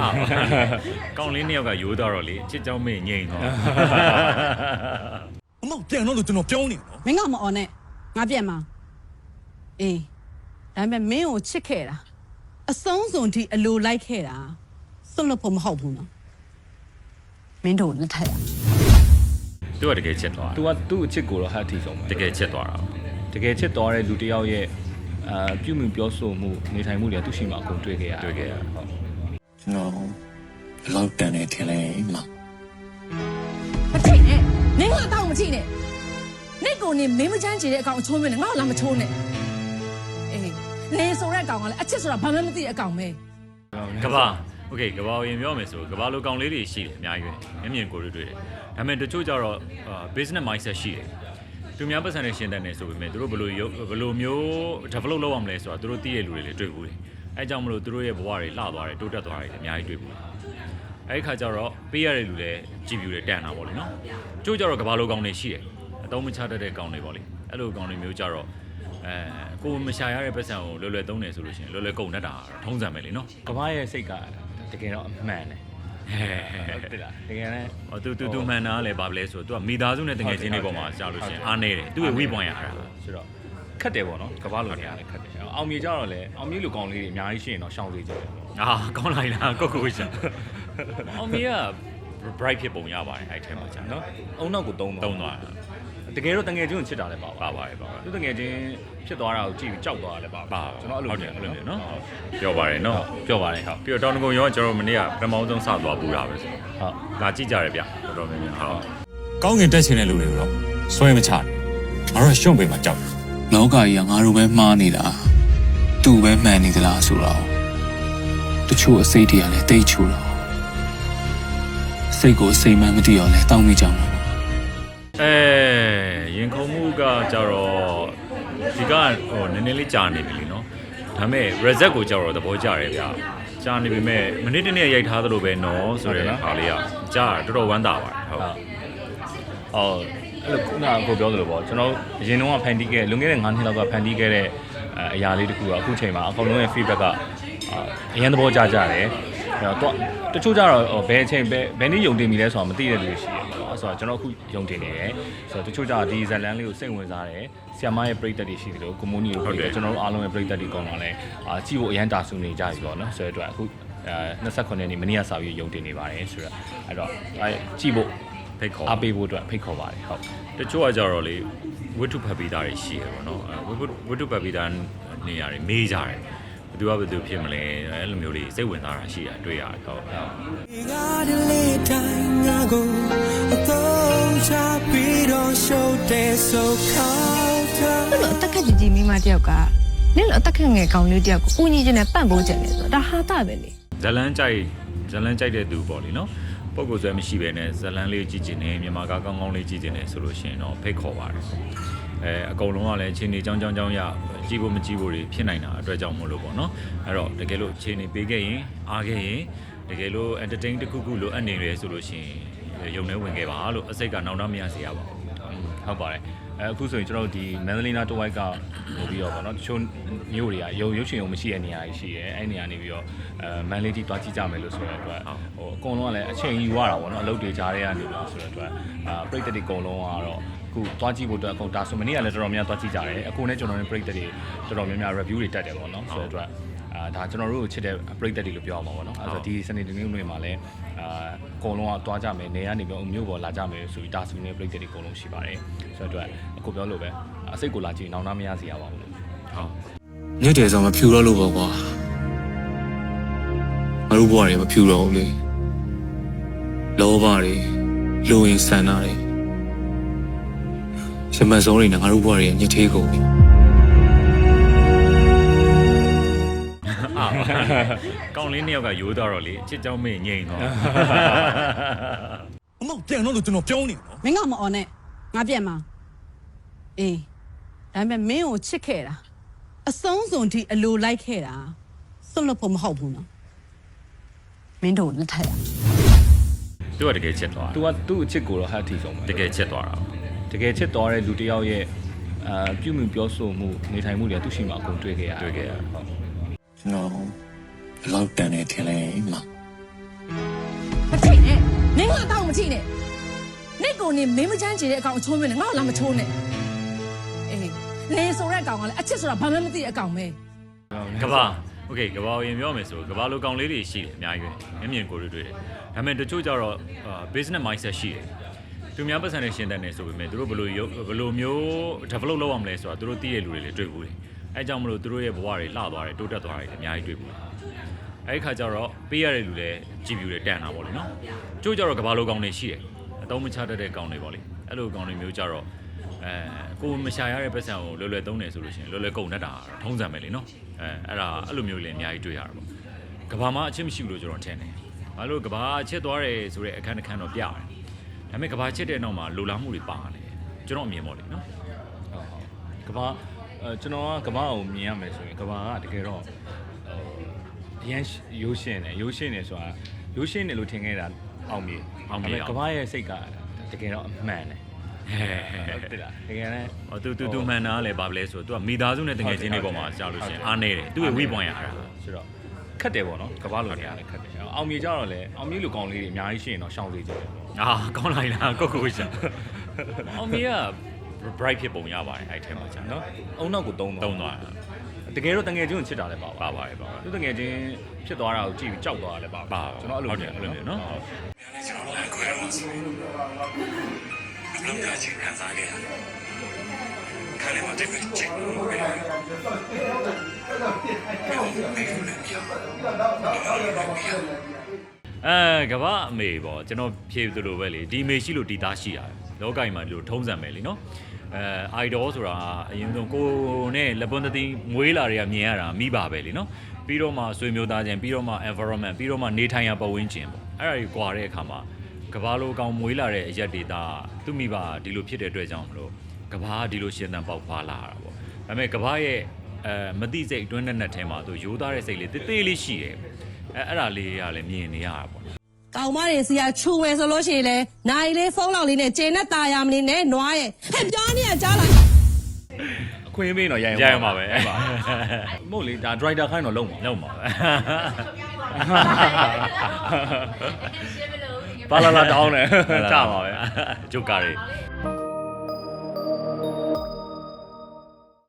အာကောင်းလေးနှစ်ယောက်ကယိုးတော့တော့လေချစ်ကြောင်းမေ့ငိမ့်တော့ အမောက်ပြန်တော့လို့ကျွန်တော်ပြောနေတယ်နော် မင်းကမအော်နဲ့ငါပြန်มาအေးဒါပေမဲ့မင်းကိုချစ်ခဲ့တာအဆုံးစွန်ထိအလိုလိုက်ခဲ့တာစွန့်လွတ်ဖို့မဟုတ်ဘူးနော်မင်းတို့လက်ထက်ရ သူကတကယ်ချစ်သွား तू ကသူ့အချစ်ကိုတော့ဟတ်အထီဆုံးပဲ တကယ်ချစ်သွားတာ တကယ်ချစ်တော်တဲ့လူတစ်ယောက်ရဲ့ အာပြုမှုပြောဆိုမှုနေထိုင်မှုတွေသူ့ရှိမှအကုန်တွေ့ခဲ့ရတယ် တွေ့ခဲ့ရ ဟုတ် ကျွန်တော်ဘယ်လောက်တန်နေထင်လဲမ မချိနဲ့နင်းကအကောင့်မချိနဲ့နေ့ကိုနေမင်းမချမ်းချေတဲ့အကောင်အချိုးမနဲ့ငါ့ကိုလာမချိုးနဲ့အေးနေဆိုတဲ့အကောင်ကလည်းအချစ်ဆိုတာဘာမှမသိတဲ့အကောင်ပဲ ကဘာโอเคကဘာကိုရင်ပြောမယ်ဆိုကဘာလိုကောင်လေးတွေရှိတယ်အများကြီးပဲမျက်မြင်ကိုယ်တွေ့တွေ့တယ်ဒါပေမဲ့တချို့ကြတော့အာ business mindset ရှိတယ် သူများပတ်စံနဲ့ရှင်းတတ်နေဆိုပေမဲ့သူတို့ဘယ်လိုရုပ်ဘယ်လိုမျိုး develop လုပ်အောင်မလဲဆိုတာသူတို့သိတဲ့လူတွေလည်းတွေ့ဘူးတယ်အဲအကြောင့်မလို့သူတို့ရဲ့ဘဝတွေလှသွားတယ်တိုးတက်သွားတယ်အများကြီးတွေ့ဘူးအဲဒီခါကျတော့ပေးရတဲ့လူလည်းကြည်ပြူတယ်တန်တာပေါ့လေနော်ကျို့ကြတော့ကဘာလိုကောင်တွေရှိတယ်အတုံးမချတတ်တဲ့ကောင်တွေပေါ့လေအဲ့လိုကောင်တွေမျိုးကြတော့အဲကိုယ်မရှာရတဲ့ပတ်စံကိုလွယ်လွယ်သုံးနေဆိုလို့ရှိရင်လွယ်လွယ်ကုန်တတ်တာထုံးစံပဲလေနော်ကမ္ဘာရဲ့စိတ်ကတကယ်တော့အမှန်တယ် ဟုတ်တယ်လားတကယ်လည်းဟောသူသူသူမှန်တာကလည်းဘာလဲဆိုတော့သူကမိသားစုနဲ့တငယ်ချင်းတွေပေါ်မှာရှားလို့ရှိရင်အားနေတယ်သူ့ရဲ့ဝိပွန်ရတာဆိုတော့ခက်တယ်ပေါ့နော်ကမ္ဘာလိုနေရာလည်းခက်တယ်အောင်မြေကြတော့လည်းအောင်မြေလိုကောင်းလေးတွေအများကြီးရှိရင်တော့ရှောင်စေကြတယ်ပေါ့အာကောင်းလိုက်လားကိုကိုရှာအောင်မီက bright ဖြစ်ပုံရပါတယ်အဲ့ထဲမှာကြာနော်အုံနောက်ကိုတုံးတုံးသွားတာ တကယ်တော့တငယ်ချင်းကိုချစ်တာလည်းပါပါပါပါတယ်ပါပါသူတငယ်ချင်းဖြစ်သွားတာကိုကြည့်ပြီးကြောက်သွားတာလည်းပါပါကျွန်တော်အဲ့လိုဟုတ်တယ်မြအဲ့င်လိုတယ်မျိုးနော်နော်ပြောပါတယ်နော်ပြောပါတယ်ဟုတ်ပြီးတော့တောင်တကုံရောကျွန်တော်မနေ့ကပထမဆုံးစသွားပူတာပဲဆိုဟုတ်လာကြည့်ကြရဗျတော်တော်များများဟုတ်ကောင်းကင်တက်ချင်တဲ့လူတွေကိုတော့ဆွဲမချနဲ့ငါတို့ကရှုံ့ပေးမှာကြောက်တယ်လောကကြီးကငါတို့ပဲမှားနေတာသူ့ပဲမှန်နေသလားဆိုတော့တချို့အစိတ်တွေကလည်းတိတ်ချူတော့စိတ်ကိုစိတ်မှန်းမသိတော့လဲတောင်းမိကြမှာအဲ ရင်ခုန်မှုကကြတော့ဒီကဟိုနည်းနည်းလေးကြာနေပြီလीနော်ဒါပေမဲ့ reset ကိုကြတော့သဘောကျတယ်ဗျာကြာနေပြီမဲ့မိနစ်တစ်နေ့ရိုက်ထားသလိုပဲနော်ဆိုတဲ့ခါလေးကကြာတော်တော်ဝမ်းသာပါတယ်ဟုတ်ဟုတ်အော်အဲ့လိုခုနကကိုပြောသလိုပေါ့ကျွန်တော်အရင်တုန်းကဖန်တီးခဲ့လွန်ခဲ့တဲ့9နှစ်လောက်ကဖန်တီးခဲ့တဲ့အအရာလေးတခုကအခုချိန်မှာအကုန်လုံးရဲ့ feedback ကအာအရင်သဘောကျကြတယ်အဲ့တော့တချို့ကြတော့ဟိုဘယ်အချိန်ဘယ်ဘယ်နည်းယုံတင်ပြီလဲဆိုတာမသိတဲ့လူတွေရှိတယ်ပေါ့ နော်အဲ့ဆိုတော့ကျွန်တော်အခုယုံတင်နေတယ်ဆိုတော့တချို့ကြတော့ဒီဇလန်လေးကိုစိတ်ဝင်စားတယ်ဆီယမရဲ့ပြိသက်တွေရှိတယ်လို့ကွန်မြူနီကိုကျွန်တော်တို့အားလုံးရဲ့ပြိသက်တွေကောင်းတော့လဲအာကြည့်ဖို့အရန်တာဆူနေကြပြီပေါ့နော်ဆိုတော့အတွက်အခုအဲ29နှစ်နေမနေ့ကစာပြီးယုံတင်နေပါတယ်ဆိုတော့အဲ့တော့အဲကြည့်ဖို့ဖိတ်ခေါ်အားပေးဖို့အတွက်ဖိတ်ခေါ်ပါတယ်ဟုတ်တချို့ကကြတော့လေဝတ္ထုဖတ်ပြီးသားတွေရှိတယ်ပေါ့နော်အဲဝတ္ထုဝတ္ထုဖတ်ပြီးသားနေရာတွေမေးကြတယ်ဘယ်သူကဘယ်သူဖြစ်မလဲအဲ့လိုမျိုးလေးစိတ်ဝင်စားတာရှိတာတွေ့ရတယ်ဟုတ် ဟုတ်အဲ့လိုအသက်ခက်ကြီးကြီးမိန်းမတစ်ယောက်ကနင့်လိုအသက်ခက်ငယ်ကောင်လေးတစ်ယောက်ကိုဦးညီချင်းနဲ့ပန့်ပိုးခြင်းလေဆိုတော့ဒါဟာတာပဲလေဇလန်းကြိုက်ဇလန်းကြိုက်တဲ့သူပေါ့လေနော်ပုံကိုယ်ဆွဲမရှိပဲနဲ့ဇလန်းလေးကြည့်ကျင်နေမြန်မာကားကောင်းကောင်းလေးကြည့်ကျင်နေဆိုလို့ရှိရင်တော့ဖိတ်ခေါ်ပါတယ်အဲအကုန်လုံးကလည်းချင်းနေကြောင်းကြောင်းကြောင်းရကြည့်ဖို့မကြည့်ဖို့တွေဖြစ်နိုင်တာအတွက်ကြောင့်မို့လို့ပေါ့နော်အဲ့တော့တကယ်လို့ချင်းနေပေးခဲ့ရင်အားခဲ့ရင်တကယ်လို့ entertain တစ်ခုခုလိုအပ်နေရဆိုလို့ရှိရင်ရုံထဲဝင်ခဲ့ပါလို့အစိတ်ကနောင်တမရစေရပါဘူး ဟုတ်ပါတယ်အဲအခုဆိုရင်ကျွန်တော်တို့ဒီမန္တလေးနာတဝိုက်ကဟိုပြီးတော့ဗောနော်တချို့မျိုးတွေကရုပ်ရုပ်ရှင်ရုံမရှိတဲ့နေရာကြီးရှိရဲအဲ့နေရာနေပြီးတော့အဲမန္တလေးတီတွားကြည့်ကြမယ်လို့ဆိုတဲ့အတွက်ဟိုအကုန်လုံးကလည်းအချိန်ယူရတာဗောနော်အလုပ်တွေကြားထဲကနေပြီးတော့ဆိုတဲ့အတွက်အာပြိတ္တတွေအကုန်လုံးကတော့အခုတွားကြည့်ဖို့အတွက်အကုန်ဒါဆိုမနေ့ကလည်းတော်တော်များများတွားကြည့်ကြတယ်အခုနဲ့ကျွန်တော်တို့ပြိတ္တတွေတော်တော်များများ review တွေတက်တယ်ဗောနော်ဆိုတဲ့အတွက် အာဒါကျွန်တော်တို့ကိုချစ်တဲ့ပြိတ္တတွေလို့ပြောအောင်ပါဗောနော်အဲဆိုဒီစနေနေ့နေ့မှာလည်းအာအကုန်လုံးကတွားကြမယ်နေရနေပြီးတော့မြို့ပေါ်လာကြမယ်ဆိုပြီးဒါဆိုနေပြိတ္တတွေအကုန်လုံးရှိပါတယ်ဆိုတော့အတွက်အခုပြောလို့ပဲအစိတ်ကိုလာကြည့်နောင်နာမရစီရပါဘူးလို့ဟုတ်ညစ်တယ်ဆိုမဖြူတော့လို့ပေါ့ကွာငါတို့ဘဝတွေမဖြူတော့ဘူးလေလောဘတွေလူဝင်ဆန္ဒတွေရှမစောတွေနဲ့ငါတို့ဘဝတွေညစ်သေးကုန်ပြီ ကောင်းလေးနှစ်ယောက်ကယိုးတော့တော့လေချစ်ကြောင်းမေ့ငိမ့်တော့ အမောက်ပြန်တော့လို့ကျွန်တော်ပြောနေတယ်နော် မင်းကမအော်နဲ့ငါပြန်มาအေးဒါပေမဲ့မင်းကိုချစ်ခဲ့တာအဆုံးစွန်ထိအလိုလိုက်ခဲ့တာစွန့်လွတ်ဖို့မဟုတ်ဘူးနော်မင်းတို့လက်ထက်ရ သူကတကယ်ချစ်သွား तू ကသူ့အချစ်ကိုတော့ဟတ်အထီဆုံးပဲ တကယ်ချစ်သွားတာ တကယ်ချစ်တော်တဲ့လူတစ်ယောက်ရဲ့ အာပြုမှုပြောဆိုမှုနေထိုင်မှုတွေကသူ့ရှိမှာအကုန်တွေ့ခဲ့ရတယ် တွေ့ခဲ့ရတယ် ဟုတ် ကျွန်တော်ဘယ်လောက်တန်နေထင်လဲမ မထိနဲ့နင်ကအတော့မထိနဲ့နင့်ကိုနေမင်းမချမ်းချေတဲ့အကောင်အချိုးမနဲ့ငါ့ကိုလာမချိုးနဲ့အေးနေဆိုတဲ့အကောင်ကလည်းအချစ်ဆိုတာဘာမှမသိတဲ့အကောင်ပဲ ကဘာโอเคကဘာကိုရင်ပြောမယ်ဆိုကဘာလိုကောင်လေးတွေရှိတယ်အများကြီးပဲမျက်မြင်ကိုယ်တွေ့တွေ့တယ်ဒါပေမဲ့တချို့ကျတော့အာ business mindset ရှိတယ်သူများပတ်စံနဲ့ရှင်းတဲ့နေဆိုပေမဲ့သူတို့ဘယ်လိုရုပ်ဘယ်လိုမျိုး develop လုပ်အောင်လဲဆိုတာသူတို့သိတဲ့လူတွေလည်းတွေ့ဘူးတယ် အဲအကြောင့်မလို့သူတို့ရဲ့ဘဝတွေလှသွားတယ်တိုးတက်သွားတယ်အများကြီးတွေ့ဘူးအဲဒီခါကျတော့ပေးရတဲ့လူလည်းကြည်ပြူတယ်တန်တာပေါ့လေနော်ကျို့ကျတော့ကဘာလိုကောင်တွေရှိတယ်အတုံးမချတတ်တဲ့ကောင်တွေပေါ့လေအဲ့လိုကောင်တွေမျိုးကျတော့အဲကိုမရှာရတဲ့ပတ်စံကိုလွယ်လွယ်သုံးတယ်ဆိုလို့ရှိရင်လွယ်လွယ်ကုန်တတ်တာတော့ထုံးစံပဲလေနော်အဲအဲ့ဒါအဲ့လိုမျိုးလည်းအများကြီးတွေ့ရတာပေါ့ကဘာမှာအချစ်မရှိဘူးလို့ကျွန်တော်ထင်တယ်ဘာလို့ကဘာအချစ်သွားတယ်ဆိုတဲ့အခန်းတစ်ခန်းတော့ပြတယ်ဒါပေမဲ့ကဘာချစ်တဲ့နောက်မှာလိုလားမှုတွေပါတယ်ကျွန်တော်အမြင်ပေါ့လေနော်ဟုတ်ဟုတ်ကဘာအဲ ကျွန်တော်ကကဘာကိုမြင်ရမယ်ဆိုရင်ကဘာကတကယ်တော့ဟိုအရန်ရိုးရှင်းတယ်ရိုးရှင်းတယ်ဆိုတာရိုးရှင်းတယ်လို့ထင်ခဲ့တာအောင်မြေကဘာရဲ့စိတ်ကတကယ်တော့အမှန်တယ်ဟုတ်တယ်လားတကယ်လည်းဟောသူသူသူမှန်တာကလည်းဘာလဲဆိုတော့သူကမိသားစုနဲ့တကယ်ချင်းတွေပေါ်မှာကြားလို့ရှိရင်အားနေတယ်သူ့ရဲ့ဝိပွန်ရတာဆိုတော့ခက်တယ်ပေါ့နော်ကဘာလိုနေရတယ်ခက်တယ်အောင်မြေကြတော့လေအောင်မြေလိုကောင်းလေးတွေအများကြီးရှိရင်တော့ရှောင်းစေချင်တယ်ပေါ့အာကောင်းလိုက်လားကိုကိုရှာအောင်မီက bright ဖြစ်ပုံရပါတယ်အဲ့ထဲမှာကြာနော်နော်အုံနောက်ကိုတုံးတုံးသွားတာတကယ်တော့တငယ်ချင်းကိုချစ်တာလည်းပါပါပါပါတယ်ပါပါသူတငယ်ချင်းဖြစ်သွားတာကိုကြည့်ပြီးကြောက်သွားတာလည်းပါပါကျွန်တော်အဲ့လိုဟုတ်တယ်အဲ့လိုမျိုးနော်ကျွန်တော်လည်းခွဲတော့ဆိုရင်ဘယ်လိုများချင်းခံစားခဲ့ရလဲခါလေးမတက်ပြီးချိန်လို့ပဲအဲကမ္ဘာအမေပေါ့ကျွန်တော်ဖြေသလိုပဲလေဒီအမေရှိလို့ဒီသားရှိရတယ်လောကကြီးမှာဒီလိုထုံးစံပဲလေနော် အဲ idol ဆိုတာအရင်ဆုံးကိုနဲ့လက်ပွန်းသတိမွေးလာတွေကမြင်ရတာမိပါပဲလေနော်ပြီးတော့မှဆွေမျိုးသားချင်းပြီးတော့မှ environment ပြီးတော့မှနေထိုင်ရပတ်ဝန်းကျင်ပေါ့အဲ့ဒါကြီးကွာတဲ့အခါမှာကဘာလိုကောင်မွေးလာတဲ့အရက်ဒေတာသူ့မိဘဒီလိုဖြစ်တဲ့အတွက်ကြောင့်မလို့ကဘာဒီလိုရှင်သန်ပေါက်ဖွာလာတာပေါ့ဒါပေမဲ့ကဘာရဲ့အဲမတိစိတ်အတွင်းနဲ့နဲ့ထဲမှာသူရိုးသားတဲ့စိတ်လေးတေးသေးလေးရှိတယ်အဲအဲ့ဒါလေးကလည်းမြင်နေရတာပေါ့ ကောင်မတွေစီကခြုံမယ်ဆိုလို့ရှိရင်လေနိုင်လေးဖုန်းလောက်လေးနဲ့ကျင်းနဲ့ตาရမနေနဲ့နွားရဲ့ဟဲ့ပြောနေရကြားလိုက်အခွင့်အရေးတော့ရိုင်ရိုက်ရမှာပဲဟုတ်ပါမဟုတ်လေဒါ driver ခိုင်းတော့လုံးပါလုံးပါပဲပါလာလာတောင်းတယ်ကြကြပါပါပဲပဲဂျုတ်ကားတွေ